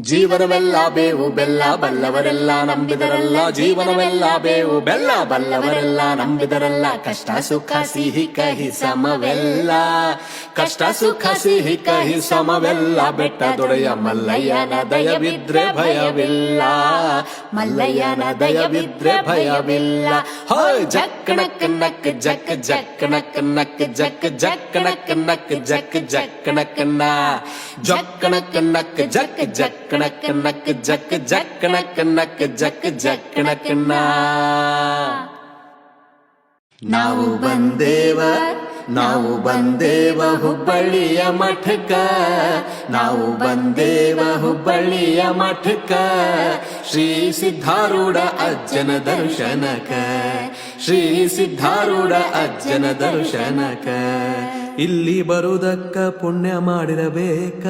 ಜೀವನವೆಲ್ಲ ಬೇವು, ಬೆಲ್ಲ ಬಲ್ಲವರೆಲ್ಲ ನಂಬಿದರಲ್ಲ. ಜೀವನವೆಲ್ಲ ಬೇವು, ಬೆಲ್ಲ ಬಲ್ಲವರೆಲ್ಲ ನಂಬಿದರಲ್ಲ. ಕಷ್ಟ, ಸುಖ, ಸಿಹಿ, ಕಹಿ, ಸಮವೆಲ್ಲ. ಕಷ್ಟ, ಸುಖ, ಸಿಹಿ, ಕಹಿ, ಸಮವೆಲ್ಲ. ಬೆಟ್ಟ, ದೊಡೆಯ ಮಲ್ಲಯ್ಯನ ದಯವಿದ್ರೆ ಭಯವಿಲ್ಲ. ಮಲ್ಲಯ್ಯನ ದಯವಿದ್ರೆ ಭಯವಿಲ್ಲ ಹೋಯ್ ಜಕ್ ನಕ್ ನಕ್ ಜಕ್ ಜಕ್ ನಕ್ ನಕ್ ಜಕ್ ಜಕ್ ನಕ್ ನಕ್ ಜಕ್ ಜಕ್ ನಕ್ ನ ಜಕ್ ನಕ್ ನಕ್ ಜಕ್ ಜಕ್ ನಕ್ ನಕ್ ಜಕ್ ಜಕ್ ನಕ್ ನಕ್ ಜಕ್ ಜಕ್ ನಕ್ ನ ನಾವು ಬಂದೇವ ನಾವು ಬಂದೇವ ಹುಬ್ಬಳ್ಳಿಯ ಮಠಕ ನಾವು ಬಂದೇವ ಹುಬ್ಬಳ್ಳಿಯ ಮಠಕ ಶ್ರೀ ಸಿದ್ಧಾರೂಢ ಅಜ್ಜನ ದರ್ಶನಕ ಶ್ರೀ ಸಿದ್ಧಾರೂಢ ಅಜ್ಜನ ದರ್ಶನಕ ಇಲ್ಲಿ ಬರುವುದಕ್ಕ ಪುಣ್ಯ ಮಾಡಿರಬೇಕ.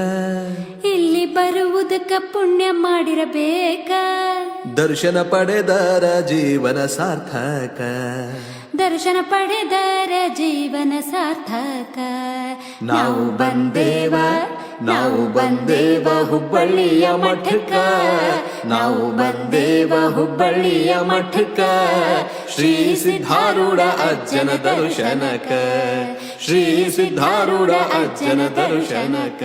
ಇಲ್ಲಿ ಬರುವುದಕ್ಕ ಪುಣ್ಯ ಮಾಡಿರಬೇಕ. ದರ್ಶನ ಪಡೆದರ ಜೀವನ ಸಾರ್ಥಕ. ದರ್ಶನ ಪಡೆದರ ಜೀವನ ಸಾರ್ಥಕ. ನಾವು ಬಂದೇವ ನಾವು ಬಂದೇವ ಹುಬ್ಬಳ್ಳಿಯ ಮಠಕ ನಾವು ಬಂದೇವ ಹುಬ್ಬಳ್ಳಿಯ ಮಠಕ ಶ್ರೀ ಸಿದ್ಧಾರೂಢ ಅಜ್ಜನ ದರ್ಶನಕ ಶ್ರೀ ಸಿದ್ಧಾರೂಢ ಅಜ್ಜನ ದರ್ಶನಕ